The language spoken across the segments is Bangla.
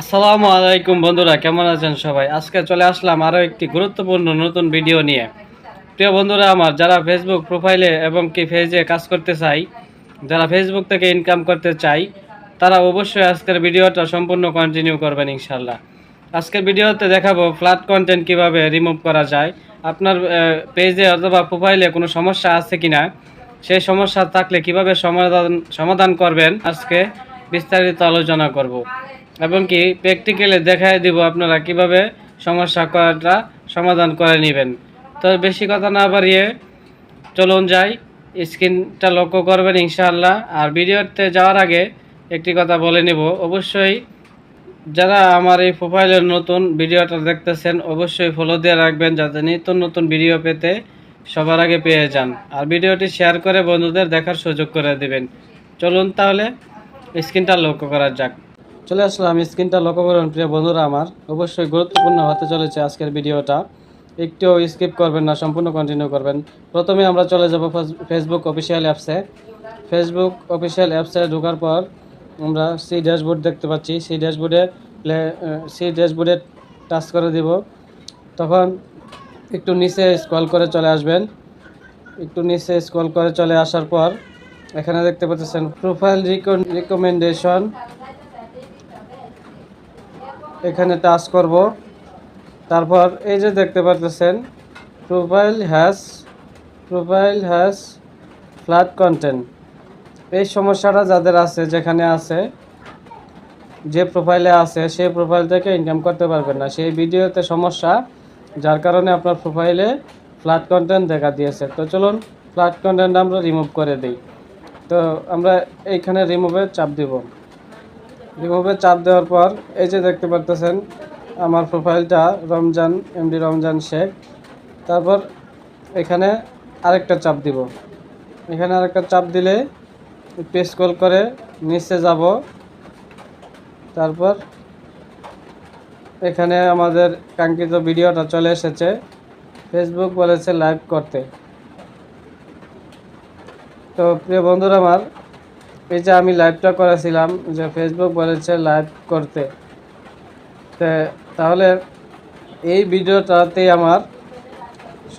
আসসালামু আলাইকুম বন্ধুরা, কেমন আছেন সবাই? আজকে চলে আসলাম আরও একটি গুরুত্বপূর্ণ নতুন ভিডিও নিয়ে। প্রিয় বন্ধুরা আমার, যারা ফেসবুক প্রোফাইলে এবং কি পেজে কাজ করতে চাই, যারা ফেসবুক থেকে ইনকাম করতে চাই, তারা অবশ্যই আজকের ভিডিওটা সম্পূর্ণ কন্টিনিউ করবেন ইনশাল্লাহ আজকের ভিডিওতে দেখাবো ফ্ল্যাট কন্টেন্ট কীভাবে রিমুভ করা যায়, আপনার পেজে অথবা প্রোফাইলে কোনো সমস্যা আছে কিনা, সেই সমস্যা থাকলে কীভাবে সমাধান সমাধান করবেন, আজকে বিস্তারিত আলোচনা করব। এবং কি প্র্যাকটিক্যালি দেখাই দিব আপনারা কীভাবে সমস্যা করাটা সমাধান করে নেবেন। তো বেশি কথা না বাড়িয়ে চলুন যাই, স্ক্রিনটা লক্ষ্য করবেন ইনশাআল্লাহ। আর ভিডিওতে যাওয়ার আগে একটি কথা বলে নেব। অবশ্যই যারা আমার এই প্রোফাইলের নতুন ভিডিওটা দেখতেছেন, অবশ্যই ফলো দিয়ে রাখবেন যাতে নিত্য নতুন ভিডিও পেতে সবার আগে পেয়ে যান। আর ভিডিওটি শেয়ার করে বন্ধুদের দেখার সুযোগ করে দিবেন। চলুন তাহলে স্ক্রিনটা লক্ষ্য করা যাক। চলে আসলাম স্ক্রিনটা লক্ষ্য করুন, প্রিয় বন্ধুরা আমার। অবশ্যই গুরুত্বপূর্ণ হতে চলেছে আজকের ভিডিওটা। একটুও স্কিপ করবেন না, সম্পূর্ণ কন্টিনিউ করবেন। প্রথমে আমরা চলে যাব ফেসবুক অফিসিয়াল অ্যাপসে ফেসবুক অফিসিয়াল অ্যাপসে ঢোকার পর আমরা সি ড্যাশবোর্ড দেখতে পাচ্ছি। সি ড্যাশবোর্ডে প্লে সি ড্যাশবোর্ডে টাচ করে দিব। তখন একটু নিচে স্ক্রল করে চলে আসবেন। একটু নিচে স্ক্রল করে চলে আসার পর এখানে দেখতে পাচ্ছেন প্রোফাইল রিকমেন্ডেশন এখানে টাচ করব। তারপর এই যে দেখতে পাচ্ছেন profile has profile has flat content এই সমস্যাটা যাদের আছে, যেখানে আছে, যে প্রোফাইলে আছে, সেই প্রোফাইল থেকে ইনকাম করতে পারবেন না। সেই ভিডিওতে সমস্যা, যার কারণে আপনার প্রোফাইলে ফ্ল্যাট কন্টেন্ট দেখা দিয়েছে। তো চলুন ফ্ল্যাট কন্টেন্ট আমরা রিমুভ করে দিই। তো আমরা এইখানে রিমুভে চাপ দিব। রিমুভে চাপ দেওয়ার পর, এই যে দেখতে পারতেছেন, আমার প্রোফাইলটা রমজান এমডি রমজান শেখ। তারপর এখানে আরেকটা চাপ দিব। এখানে আরেকটা চাপ দিলে পেস কল করে নিচে যাব। তারপর এখানে আমাদের কাঙ্ক্ষিত ভিডিওটা চলে এসেছে। ফেসবুক বলেছে লাইভ করতে। তো প্রিয় বন্ধুরা আমার যে আমি লাইভটা করেছিলাম, যে ফেসবুক বলেছে লাইভ করতে। তাহলে এই ভিডিওটাতেই আমার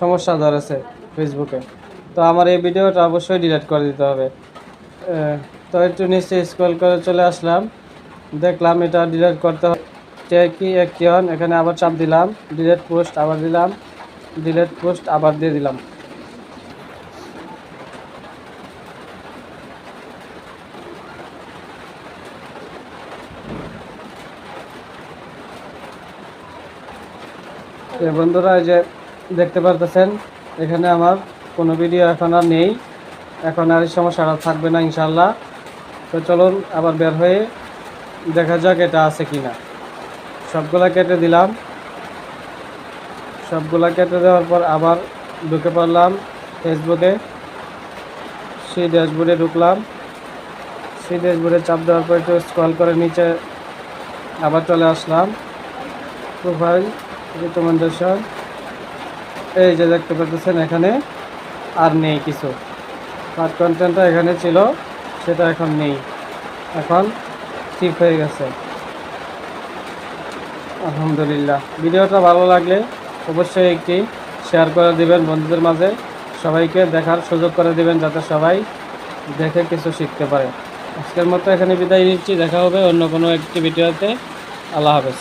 সমস্যা ধরেছে ফেসবুকে তো আমার এই ভিডিওটা অবশ্যই ডিলিট করে দিতে হবে। তো একটু নিচে স্ক্রল করে চলে আসলাম। দেখলাম এটা ডিলিট করতে হবে। কি হন, এখানে আবার চাপ দিলাম। ডিলেট পোস্ট আবার দিলাম। ডিলেট পোস্ট আবার দিয়ে দিলাম। বন্ধুরা, এই যে দেখতে পারতেছেন, এখানে আমার কোনো ভিডিও এখন আর নেই। এখন আর এই সমস্যাটা থাকবে না ইনশাল্লাহ তো চলুন, আবার বের হয়ে দেখা যাক এটা আছে কি না সবগুলা কেটে দিলাম। সবগুলা কেটে দেওয়ার পর আবার ঢুকে পড়লাম ফেসবুকে সেই ড্যাশবোর্ডে ঢুকলাম। সেই ড্যাশবোর্ডে চাপ দেওয়ার পর একটু স্ক্রল করে নিচে আবার চলে আসলাম। প্রোফাইল রিকমেন্ডেশন এই যে দেখতে পাচ্ছেন এখানে আর নেই কিছু। পার্ট কন্টেন্টটা এখানে ছিল, সেটা এখন নেই। এখন ঠিক হয়ে গেছে। আলহামদুলিল্লাহ। ভিডিওটা ভালো লাগলে অবশ্যই একটি শেয়ার করে দিবেন বন্ধুদের মাঝে। সবাইকে দেখার সুযোগ করে দিবেন যাতে সবাই দেখে কিছু শিখতে পারে। আজকের মতো এখানে বিদায় নিচ্ছি। দেখা হবে অন্য কোনো একটি ভিডিওতে আল্লাহ হাফেজ।